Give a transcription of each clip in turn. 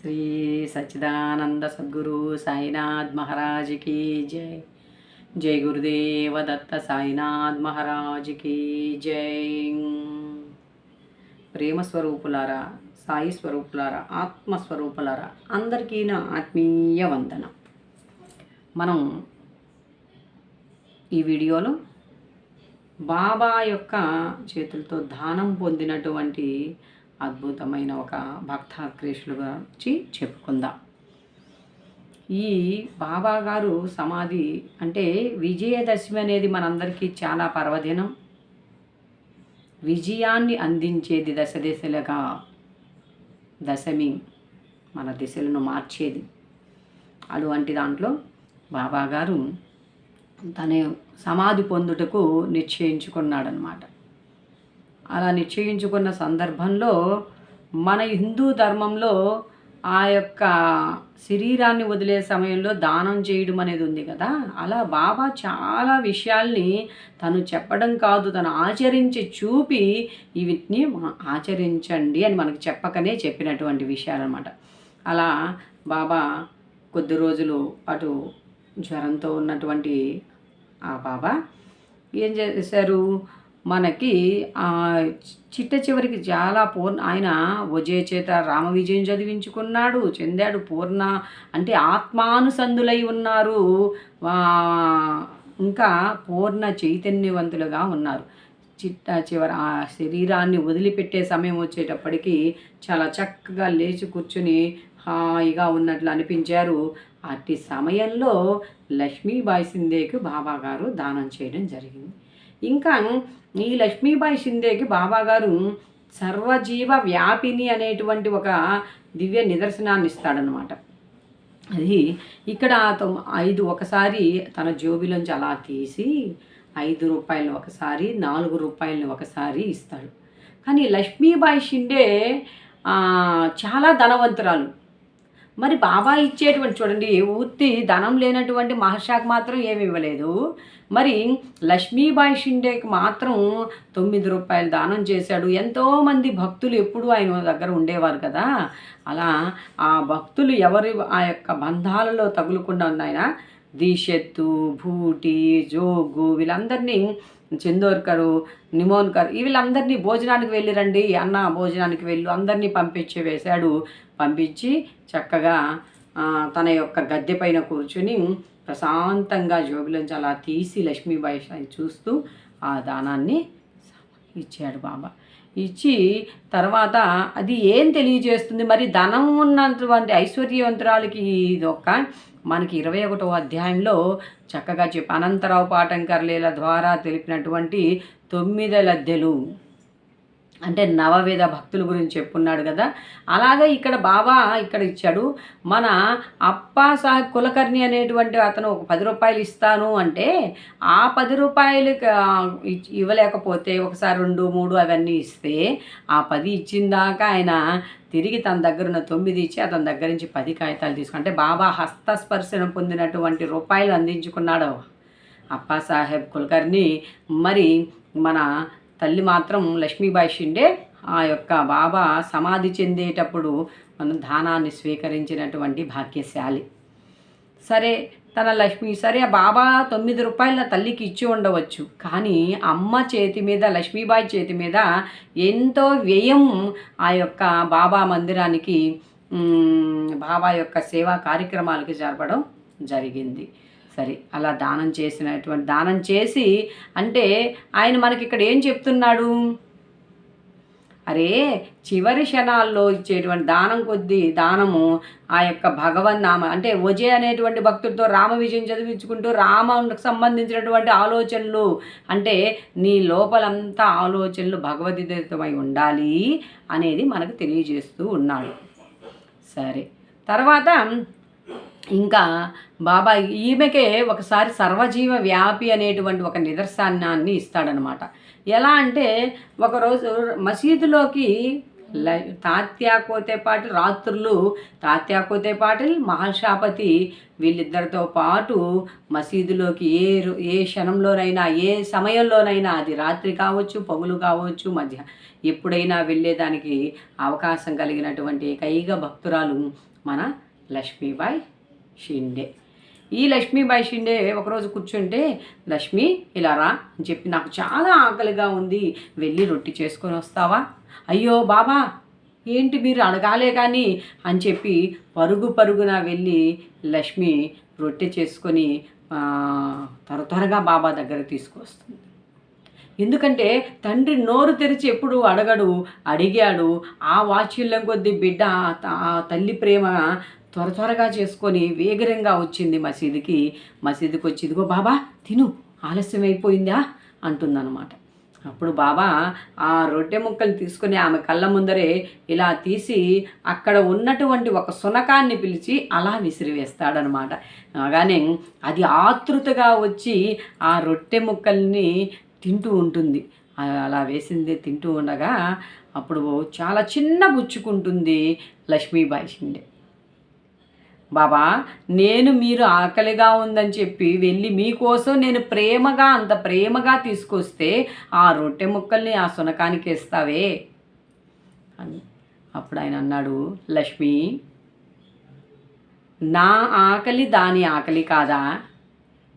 శ్రీ సచ్చిదానంద సద్గురు సాయినాథ్ మహారాజ్కి జై. జై గురుదేవ దత్త సాయినాథ్ మహారాజ్కి జై. ప్రేమ స్వరూపులారా సాయి స్వరూపులారా ఆత్మస్వరూపులారా అందరికీ నా ఆత్మీయ వందనం. మనం ఈ వీడియోలో బాబా యొక్క చేతులతో దానం పొందినటువంటి అద్భుతమైన ఒక భక్త క్రేషుల గురించి చెప్పుకుందాం. ఈ బాబాగారు సమాధి అంటే విజయదశమి అనేది మనందరికీ చాలా పర్వదినం. విజయాన్ని అందించేది దశ దిశలుగా దశమి మన దిశలను మార్చేది. అటువంటి దాంట్లో బాబాగారు తన సమాధి పొందుటకు నిశ్చయించుకున్నాడనమాట అలా నిశ్చయించుకున్న సందర్భంలో మన హిందూ ధర్మంలో ఆ యొక్క శరీరాన్ని వదిలే సమయంలో దానం చేయడం అనేది ఉంది కదా. అలా బాబా చాలా విషయాల్ని తను చెప్పడం కాదు తను ఆచరించి చూపి వీటిని ఆచరించండి అని మనకు చెప్పకనే చెప్పినటువంటి విషయాలన్నమాట. అలా బాబా కొద్ది రోజులు అటు జ్వరంతో ఉన్నటువంటి ఆ బాబా ఏం చేశారు? మనకి చిట్ట చివరికి చాలా పూర్ణ ఆయన వజయ చేత రామ విజయం చదివించుకున్నాడు చెందాడు పూర్ణ అంటే ఆత్మానుసంధులై ఉన్నారు. ఇంకా పూర్ణ చైతన్యవంతులుగా ఉన్నారు. చిట్ట చివర ఆ శరీరాన్ని వదిలిపెట్టే సమయం వచ్చేటప్పటికి చాలా చక్కగా లేచి కూర్చుని హాయిగా ఉన్నట్లు అనిపించారు. అట్టి సమయంలో లక్ష్మీబాయి సిందేకి బాబా గారు దానం చేయడం జరిగింది. ఇంకా ఈ లక్ష్మీబాయి షిందేకి బాబాగారు సర్వజీవ వ్యాపిని అనేటువంటి ఒక దివ్య నిదర్శనాన్ని ఇస్తాడనమాట అది ఇక్కడ ఐదు ఒకసారి తన జోబిలోంచి అలా తీసి ఐదు రూపాయలు ఒకసారి నాలుగు రూపాయలు ఒకసారి ఇస్తాడు. కానీ లక్ష్మీబాయి షిండే చాలా ధనవంతురాలు. మరి బాబా ఇచ్చేటువంటి చూడండి ఉత్తి ధనం లేనటువంటి మహర్షాకి మాత్రం ఏమి ఇవ్వలేదు. మరి లక్ష్మీబాయి షిండేకి మాత్రం తొమ్మిది రూపాయలు దానం చేశాడు. ఎంతోమంది భక్తులు ఎప్పుడూ ఆయన దగ్గర ఉండేవారు కదా. అలా ఆ భక్తులు ఎవరి ఆ యొక్క బంధాలలో తగులకుండా ఉన్నాయన? దీషెత్తు భూటి జోగు వీళ్ళందరినీ చందోర్కరు నిమోన్కర్ వీళ్ళందరినీ భోజనానికి వెళ్ళిరండి. అన్న భోజనానికి వెళ్ళు అందరినీ పంపించి వేశాడు. పంపించి చక్కగా తన యొక్క గద్దె పైన కూర్చుని ప్రశాంతంగా జోబిలోంచి అలా తీసి లక్ష్మీబాయి చూస్తూ ఆ దానాన్ని ఇచ్చాడు బాబా. ఇచ్చి తర్వాత అది ఏం తెలియజేస్తుంది? మరి ధనం ఉన్నటువంటి ఐశ్వర్యవంతురాలకి ఇది ఒక మనకి ఇరవై ఒకటో అధ్యాయంలో చక్కగా చెప్పి అనంతరావు పాటంకర్ లీల ద్వారా తెలిపినటువంటి తొమ్మిది లద్దెలు. అంటే నవవేద భక్తుల గురించి చెప్పున్నాడు కదా. అలాగే ఇక్కడ బాబా ఇక్కడ ఇచ్చాడు మన అప్పా సాహెబ్ కులకర్ణి అనేటువంటి అతను ఒక పది రూపాయలు ఇస్తాను అంటే ఆ పది రూపాయలు ఇవ్వలేకపోతే ఒకసారి రెండు మూడు అవన్నీ ఇస్తే ఆ పది ఇచ్చిన దాకా ఆయన తిరిగి తన దగ్గర ఉన్న తొమ్మిది ఇచ్చి అతని దగ్గర నుంచి పది కాగితాలు తీసుకుంటే బాబా హస్తస్పర్శన పొందినటువంటి రూపాయలు అందించుకున్నాడు అప్పా సాహెబ్ కుల్కర్ని మరి మన తల్లి మాత్రం లక్ష్మీబాయి షిండే ఆ యొక్క బాబా సమాధి చెందేటప్పుడు మనం దానాన్ని స్వీకరించినటువంటి భాగ్యశాలి. సరే తన లక్ష్మి సరే ఆ బాబా తొమ్మిది రూపాయల తల్లికి ఇచ్చి ఉండవచ్చు. కానీ అమ్మ చేతి మీద లక్ష్మీబాయి చేతి మీద ఎంతో వ్యయం ఆ యొక్క బాబా మందిరానికి బాబా యొక్క సేవా కార్యక్రమాలకి జరపడం జరిగింది. సరే అలా దానం చేసినటువంటి దానం చేసి అంటే ఆయన మనకి ఇక్కడ ఏం చెప్తున్నాడు? అరే చివరి క్షణాల్లో ఇచ్చేటువంటి దానం కొద్దీ దానము ఆ యొక్క భగవన్ నామ అంటే ఒజే అనేటువంటి భక్తుడితో రామ విజయం చదివించుకుంటూ రామకు సంబంధించినటువంటి ఆలోచనలు అంటే నీ లోపలంతా ఆలోచనలు భగవద్గీతమై ఉండాలి అనేది మనకు తెలియజేస్తూ ఉన్నాడు. సరే తర్వాత ఇంకా బాబా ఈమెకే ఒకసారి సర్వజీవ వ్యాపి అనేటువంటి ఒక నిదర్శనాన్ని ఇస్తాడనమాట. ఎలా అంటే ఒకరోజు మసీదులోకి ల తాత్యా కోతేపాటిల్ రాత్రులు తాత్యా కోతేపాటిల్ మహర్షాపతి వీళ్ళిద్దరితో పాటు మసీదులోకి ఏ ఏ క్షణంలోనైనా ఏ సమయంలోనైనా అది రాత్రి కావచ్చు పగులు కావచ్చు మధ్య ఎప్పుడైనా వెళ్ళేదానికి అవకాశం కలిగినటువంటి ఏకైక భక్తురాలు మన లక్ష్మీబాయి షిండే. ఈ లక్ష్మీబాయి షిండే ఒకరోజు కూర్చుంటే లక్ష్మి ఇలా రా అని చెప్పి నాకు చాలా ఆకలిగా ఉంది. వెళ్ళి రొట్టి చేసుకొని వస్తావా? అయ్యో బాబా ఏంటి మీరు అడగాలే కానీ అని చెప్పి పరుగు పరుగున వెళ్ళి లక్ష్మి రొట్టె చేసుకొని ఆ, త్వర త్వరగా బాబా దగ్గర తీసుకొస్తుంది. ఎందుకంటే తండ్రి నోరు తెరిచి ఎప్పుడు అడగడు అడిగాడు. ఆ వాత్సల్యం కొద్దీ బిడ్డ ఆ తల్లి ప్రేమ త్వర త్వరగా చేసుకొని వేగరంగా వచ్చింది మసీదుకి. మసీదుకి వచ్చి ఇదిగో బాబా తిను ఆలస్యం అయిపోయిందా అంటుందన్నమాట. అప్పుడు బాబా ఆ రొట్టె ముక్కలు తీసుకుని ఆమె కళ్ళ ముందరే ఇలా తీసి అక్కడ ఉన్నటువంటి ఒక సునకాన్ని పిలిచి అలా విసిరివేస్తాడనమాట కానీ అది ఆతృతగా వచ్చి ఆ రొట్టె ముక్కల్ని తింటూ ఉంటుంది. అలా వేసింది తింటూ ఉండగా అప్పుడు చాలా చిన్న బుచ్చుకుంటుంది లక్ష్మీబాయి షిండే. బాబా నేను మీరు ఆకలిగా ఉందని చెప్పి వెళ్ళి మీకోసం నేను ప్రేమగా అంత ప్రేమగా తీసుకొస్తే ఆ రొట్టె ముక్కల్ని ఆ సునకానికి ఇస్తావే అని అప్పుడు ఆయన అన్నాడు లక్ష్మి నా ఆకలి దాని ఆకలి కాదా?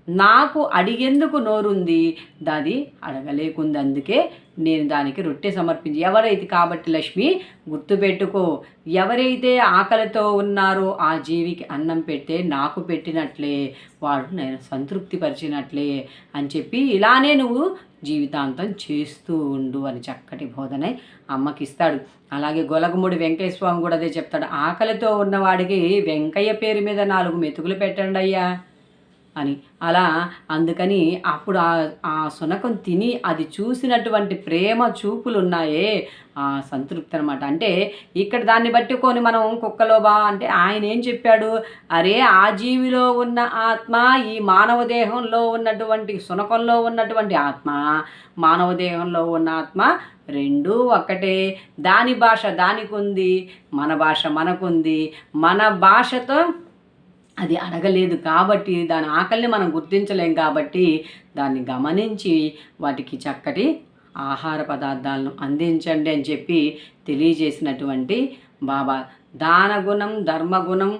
నాకు అడిగేందుకు నోరుంది? దాది అడగలేకుంది. అందుకే నేను దానికి రొట్టె సమర్పించి ఎవరైతే కాబట్టి లక్ష్మి గుర్తుపెట్టుకో ఎవరైతే ఆకలితో ఉన్నారో ఆ జీవికి అన్నం పెడితే నాకు పెట్టినట్లే వాడు నేను సంతృప్తి పరిచినట్లే అని చెప్పి ఇలానే నువ్వు జీవితాంతం చేస్తూ ఉండు అని చక్కటి బోధన అమ్మకిస్తాడు. అలాగే గొలగముడి వెంకయ్య స్వామి కూడా అదే చెప్తాడు. ఆకలితో ఉన్నవాడికి వెంకయ్య పేరు మీద నాలుగు మెతుకులు పెట్టండి అయ్యా అని. అలా అందుకని అప్పుడు ఆ ఆ సునకం తిని అది చూసినటువంటి ప్రేమ చూపులు ఉన్నాయే ఆ సంతృప్తి అనమాట అంటే ఇక్కడ దాన్ని బట్టి కొని మనం కుక్కలో బా అంటే ఆయన ఏం చెప్పాడు? అరే ఆ జీవిలో ఉన్న ఆత్మ ఈ మానవ దేహంలో ఉన్నటువంటి సునకంలో ఉన్నటువంటి ఆత్మ మానవ దేహంలో ఉన్న ఆత్మ రెండు ఒక్కటే. దాని భాష దానికి ఉంది మన భాష మనకుంది. మన భాషతో అది అడగలేదు కాబట్టి దాని ఆకలిని మనం గుర్తించలేం కాబట్టి దాన్ని గమనించి వాటికి చక్కటి ఆహార పదార్థాలను అందించండి అని చెప్పి తెలియజేసినటువంటి బాబా. దానగుణం ధర్మగుణం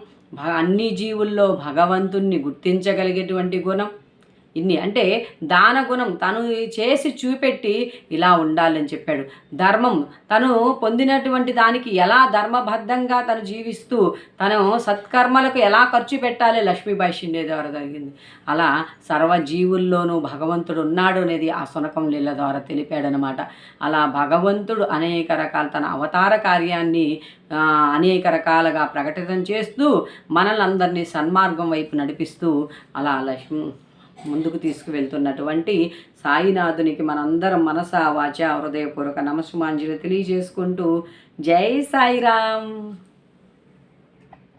అన్ని జీవుల్లో భగవంతుణ్ణి గుర్తించగలిగేటువంటి గుణం ఇన్ని. అంటే దాన గుణం తను చేసి చూపెట్టి ఇలా ఉండాలని చెప్పాడు. ధర్మం తను పొందినటువంటి దానికి ఎలా ధర్మబద్ధంగా తను జీవిస్తూ తను సత్కర్మలకు ఎలా ఖర్చు పెట్టాలి లక్ష్మీబాయి షిండే ద్వారా జరిగింది. అలా సర్వజీవుల్లోనూ భగవంతుడు ఉన్నాడు అనేది ఆ సునకం లీల ద్వారా తెలిపాడనమాట. అలా భగవంతుడు అనేక రకాల తన అవతార కార్యాన్ని అనేక రకాలుగా ప్రకటితం చేస్తూ మనల్ని అందరినీ సన్మార్గం వైపు నడిపిస్తూ అలా లక్ష్మి ముందుకు తీసుకువెళ్తున్నటువంటి సాయినాథునికి మనందరం మనస వాచ హృదయపూర్వక నమస్సుమాంజలి తెలియజేసుకుంటూ జై సాయిరామ్.